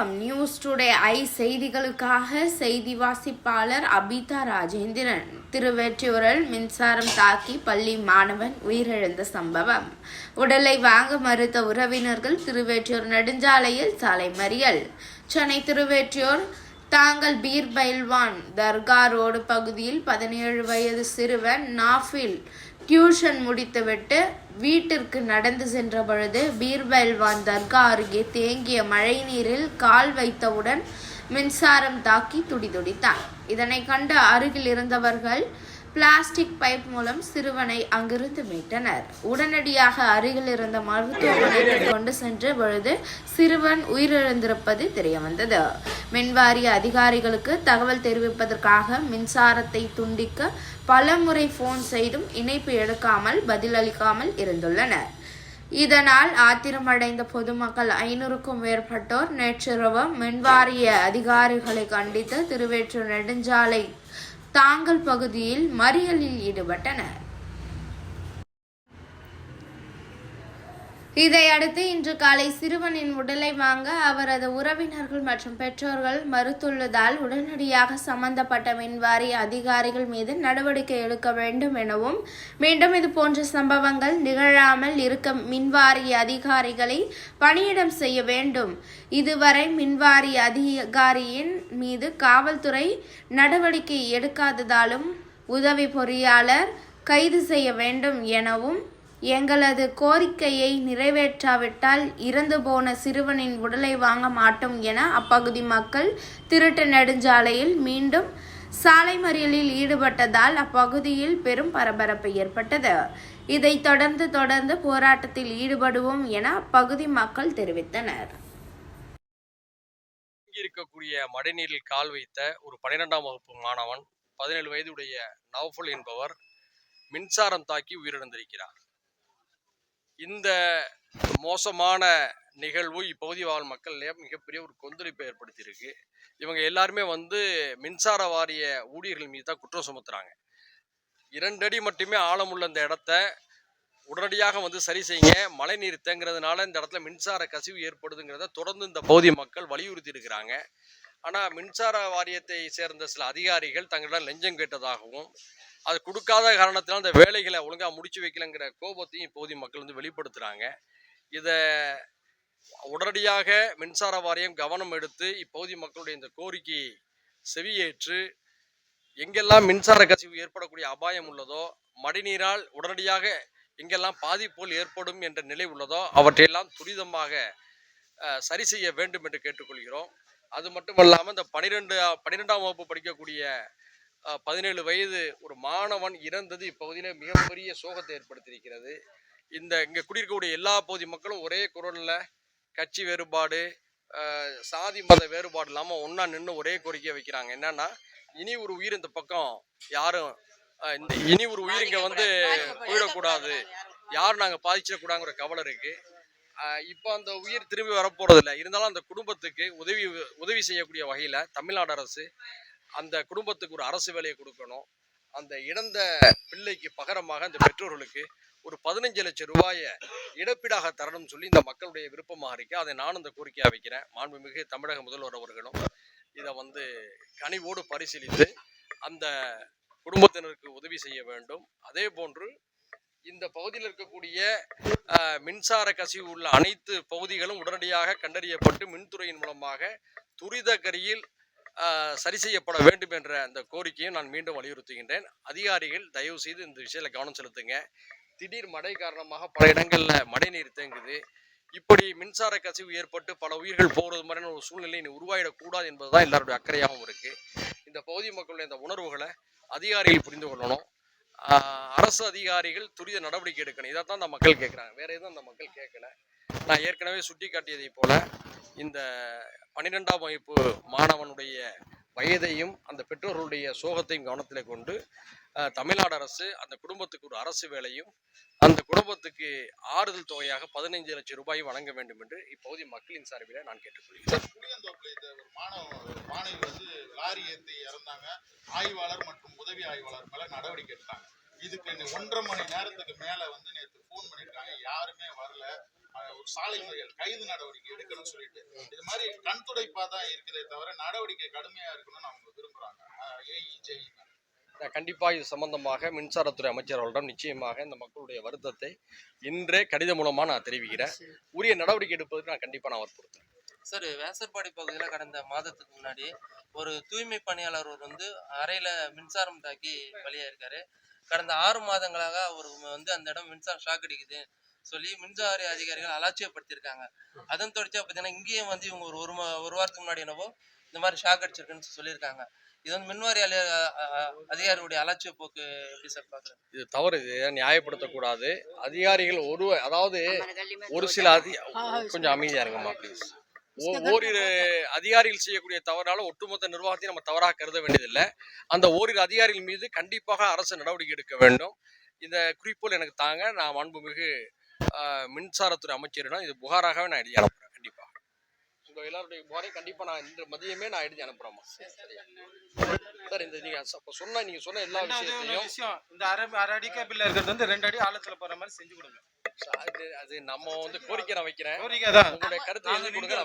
வணக்கம். News today I செய்திகளுக்காக செய்தி வாசிப்பாளர் அபிதா ராஜேந்திரன். திருவெற்றியூரில் மின்சாரம் தாக்கி பள்ளி மாணவன் உயிரிழந்த சம்பவம். உடலை வாங்க மறுத்த உறவினர்கள் திருவெற்றியூர் நெடுஞ்சாலையில் சாலை மறியல். சென்னை திருவெற்றியூர் தாங்கள் பீர் பைல்வான் தர்கா ரோடு பகுதியில் பதினேழு வயது சிறுவன் நாஃபில் டியூஷன் முடித்துவிட்டு வீட்டிற்கு நடந்து சென்ற பொழுது பீர்பைல்வான் தர்கா அருகே தேங்கிய மழை நீரில் கால் வைத்தவுடன் மின்சாரம் தாக்கி துடிதுடித்தான் இதனை கண்டு அருகில் இருந்தவர்கள் பிளாஸ்டிக் பைப் மூலம் சிறுவனை அங்கிருந்து மீட்டனர். உடனடியாக அருகில் இருந்த மருத்துவமனைக்கு கொண்டு சென்ற பொழுது சிறுவன் உயிரிழந்திருப்பது தெரியவந்தது. மின்வாரிய அதிகாரிகளுக்கு தகவல் தெரிவிப்பதற்காக மின்சாரத்தை துண்டிக்க பலமுறை போன் செய்தும் இணைப்பு எடுக்காமல் பதிலளிக்காமல் இருந்துள்ளனர். இதனால் ஆத்திரமடைந்த பொதுமக்கள் ஐநூறுக்கும் மேற்பட்டோர் நேற்றிரவு மின்வாரிய அதிகாரிகளை கண்டித்து திருவேற்றூர் நெடுஞ்சாலை தாங்கல் பகுதியில் மறியலில் ஈடுபட்டனர். இதையடுத்து இன்று காலை சிறுவனின் உடலை வாங்க அவரது உறவினர்கள் மற்றும் பெற்றோர்கள் மறுத்துள்ளதால் உடனடியாக சம்பந்தப்பட்ட மின்வாரிய அதிகாரிகள் மீது நடவடிக்கை எடுக்க வேண்டும் எனவும் மீண்டும் இது போன்ற சம்பவங்கள் நிகழாமல் இருக்க மின்வாரிய அதிகாரிகளை பணியிடம் செய்ய வேண்டும். இதுவரை மின்வாரிய அதிகாரியின் மீது காவல்துறை நடவடிக்கை எடுக்காததாலும் உதவி பொறியாளர் கைது செய்ய வேண்டும் எனவும் எங்களது கோரிக்கையை நிறைவேற்றாவிட்டால் இறந்து போன சிறுவனின் உடலை வாங்க மாட்டோம் என அப்பகுதி மக்கள் திருட்டு நெடுஞ்சாலையில் மீண்டும் சாலை மறியலில் ஈடுபட்டதால் அப்பகுதியில் பெரும் பரபரப்பு ஏற்பட்டது. இதைத் தொடர்ந்து தொடர்ந்து போராட்டத்தில் ஈடுபடுவோம் என அப்பகுதி மக்கள் தெரிவித்தனர். இருக்கக்கூடிய மழைநீரில் கால் வைத்த ஒரு பன்னிரெண்டாம் வகுப்பு மாணவன் பதினேழு வயதுடைய நவ்ஃபுல் என்பவர் மின்சாரம் தாக்கி உயிரிழந்திருக்கிறார். இந்த மோசமான நிகழ்வு இப்பகுதி வாழ் மக்களிடையே மிகப்பெரிய ஒரு கொந்தளிப்பை ஏற்படுத்தியிருக்கு. இவங்க எல்லாருமே வந்து மின்சார வாரிய ஊழியர்கள் மீது தான் குற்றம் சுமத்துறாங்க. இரண்டடி மட்டுமே ஆழமுள்ள இந்த இடத்த உடனடியாக வந்து சரி செய்யுங்க. மழை நீர் தேங்குறதுனால இந்த இடத்துல மின்சார கசிவு ஏற்படுதுங்கிறத தொடர்ந்து இந்த பகுதி மக்கள் வலியுறுத்தி இருக்கிறாங்க. ஆனால் மின்சார வாரியத்தை சேர்ந்த சில அதிகாரிகள் தங்களிடம் லஞ்சம் கேட்டதாகவும் அது கொடுக்காத காரணத்தினால் இந்த வேலைகளை ஒழுங்காக முடிச்சு வைக்கலங்கிற கோபத்தையும் இப்போதைய மக்கள் வந்து வெளிப்படுத்துகிறாங்க இதை உடனடியாக மின்சார வாரியம் கவனம் எடுத்து இப்பகுதி மக்களுடைய இந்த கோரிக்கையை செவியேற்று எங்கெல்லாம் மின்சார கசிவு ஏற்படக்கூடிய அபாயம் உள்ளதோ மடிநீரால் உடனடியாக எங்கெல்லாம் பாதிப்புகள் ஏற்படும் என்ற நிலை உள்ளதோ அவற்றையெல்லாம் துரிதமாக சரி செய்ய வேண்டும் என்று கேட்டுக்கொள்கிறோம். அது மட்டுமல்லாமல் இந்த பனிரெண்டு பன்னிரெண்டாம் வகுப்பு படிக்கக்கூடிய பதினேழு வயது ஒரு மாணவன் இறந்தது இப்பகுதியில் மிகப்பெரிய சோகத்தை ஏற்படுத்தியிருக்கிறது. இந்த இங்கே குடியிருக்கக்கூடிய எல்லா பகுதி மக்களும் ஒரே குரலில் கட்சி வேறுபாடு சாதி மத வேறுபாடு இல்லாமல் ஒன்றா நின்று ஒரே கோரிக்கையை வைக்கிறாங்க. என்னன்னா இனி ஒரு உயிர் இந்த பக்கம் யாரும் இந்த இனி ஒரு உயிர் இங்கே வந்து போயிடக்கூடாது. யாரும் நாங்கள் பாதிச்சிடக்கூடாங்கிற கவலை இருக்குது இப்போ அந்த உயிர் திரும்பி வரப்போறது இல்லை இருந்தாலும் அந்த குடும்பத்துக்கு உதவி உதவி செய்யக்கூடிய வகையில் தமிழ்நாடு அரசு அந்த குடும்பத்துக்கு ஒரு அரசு வேலையை கொடுக்கணும். அந்த இழந்த பிள்ளைக்கு பகரமாக அந்த பெற்றோர்களுக்கு ஒரு பதினஞ்சு லட்சம் ரூபாயை இழப்பீடாக தரணும்னு சொல்லி இந்த மக்களுடைய விருப்பமாக இருக்கு. அதை நானும் இந்த கோரிக்கையாக வைக்கிறேன். மாண்புமிகு தமிழக முதல்வர் அவர்களும் இதை வந்து கனிவோடு பரிசீலித்து அந்த குடும்பத்தினருக்கு உதவி செய்ய வேண்டும். அதே போன்று இந்த பகுதியில் இருக்கக்கூடிய மின்சார கசிவு உள்ள அனைத்து பகுதிகளும் உடனடியாக கண்டறியப்பட்டு மின்துறையின் மூலமாக துரித கரியில் சரி செய்யப்பட வேண்டும் என்ற அந்த கோரிக்கையும் நான் மீண்டும் வலியுறுத்துகின்றேன். அதிகாரிகள் தயவு செய்து இந்த விஷயத்தில் கவனம் செலுத்துங்க. திடீர் மழை காரணமாக பல இடங்களில் மழை நீர் தேங்குது. இப்படி மின்சார கசிவு ஏற்பட்டு பல உயிர்கள் போகிறது மாதிரியான ஒரு சூழ்நிலை உருவாகிடக்கூடாது உருவாயிடக்கூடாது என்பதுதான் எல்லாருடைய அக்கறையாகவும் இருக்குது இந்த பகுதி மக்களுடைய இந்த உணர்வுகளை அதிகாரிகள் புரிந்து கொள்ளணும். அரசு அதிகாரிகள் துரித நடவடிக்கை எடுக்கணும். இதை தான் அந்த மக்கள் கேட்குறாங்க வேற எதுவும் அந்த மக்கள் கேட்கல நான் ஏற்கனவே சுட்டி காட்டியதை போல இந்த பன்னிரெண்டாம் வகுப்பு மாணவனுடைய வயதையும் அந்த பெற்றோர்களுடைய சோகத்தையும் கவனத்தில் கொண்டு தமிழ்நாடு அரசு அந்த குடும்பத்துக்கு ஒரு அரசு வேலையும் அந்த குடும்பத்துக்கு ஆறுதல் தொகையாக பதினைஞ்சு லட்சம் ரூபாயும் வழங்க வேண்டும் என்று இப்பகுதி மக்களின் சார்பில் நான் கேட்டுக்கொள்கிறேன். ஒரு மாணவி வந்து லாரி ஏற்றி இறந்தாங்க. ஆய்வாளர் மற்றும் உதவி ஆய்வாளர் மேல நடவடிக்கை எடுத்தாங்க. இதுக்கு ஒன்றரை மணி நேரத்துக்கு மேல வந்து நேற்று ஃபோன் பண்ணியிருக்காங்க யாருமே வரல. ஒரு சாலை மறியல் கைது நடவடிக்கை எடுக்கணும்னு சொல்லிட்டு. இது மாதிரி கண் துடைப்பா தான் இருக்குதே தவிர நடவடிக்கை கடுமையா இருக்கணும்னு அவங்க விரும்புறாங்க. ஏஇஜெய் கண்டிப்பாக இது சம்பந்தமாக மின்சாரத்துறை அமைச்சர் அவர்களிடம் நிச்சயமாக இந்த மக்களுடைய வருத்தத்தை இன்றே கடிதம் மூலமாக நான் தெரிவிக்கிறேன். உரிய நடவடிக்கை எடுப்பதற்கு நான் கண்டிப்பாக நான் வற்புறுத்தேன் சார் வேசர்பாடி பகுதியில் கடந்த மாதத்துக்கு முன்னாடி ஒரு தூய்மை பணியாளர் ஒரு வந்து அறையில மின்சாரம் தாக்கி பலியாயிருக்காரு. கடந்த ஆறு மாதங்களாக அவர் வந்து அந்த இடம் மின்சாரம் ஷாக் அடிக்குது. சொல்லி மின்சார அதிகாரிகள் அலட்சியப்படுத்தியிருக்காங்க. அதன் தொடர்ச்சியாக பார்த்தீங்கன்னா இங்கேயும் வந்து இவங்க ஒரு ஒரு வாரத்துக்கு முன்னாடி என்னவோ இந்த மாதிரி ஷாக் அடிச்சிருக்குன்னு சொல்லியிருக்காங்க. இது வந்து மின்வாரி அலி அ- அ- அதிகாரிகளுடைய அலட்சிய போக்கு எப்படி சார் பார்க்குறேன் இது தவறு இது நியாயப்படுத்தக்கூடாது? அதிகாரிகள் ஒரு அதாவது ஒரு சில அதி கொஞ்சம் அமைதியா இருங்கம்மா ப்ளீஸ் ஓரிரு அதிகாரிகள் செய்யக்கூடிய தவறால ஒட்டுமொத்த நிர்வாகத்தையும் நம்ம தவறாக கருத வேண்டியதில்லை. அந்த ஓரிரு அதிகாரிகள் மீது கண்டிப்பாக அரசு நடவடிக்கை எடுக்க வேண்டும். இந்த குறிப்போல் எனக்கு தாங்க. நான் ஆஹ், மின்சாரத்துறை அமைச்சரிடம் இது புகாராகவே நான் எழுதி அனுப்புறேன் கண்டிப்பாக உங்க எல்லாருடைய புகாரையும் கண்டிப்பா நான் இந்த மதியமே நான் எழுதி அனுப்புறேம்மா. சார் இந்த நீங்க அப்ப சொன்ன நீங்க சொன்ன எல்லா விஷயத்தையும் இந்த அரை அரை அடி கேபிள்ல இருக்கிறது வந்து ரெண்டு அடி ஆழத்துல போற மாதிரி செஞ்சு கொடுங்க. அது அது நம்ம வந்து கோரிக்கை நான் வைக்கிறேன். கோரிக்கை தான் உங்களுடைய கருத்து எது கொடுங்க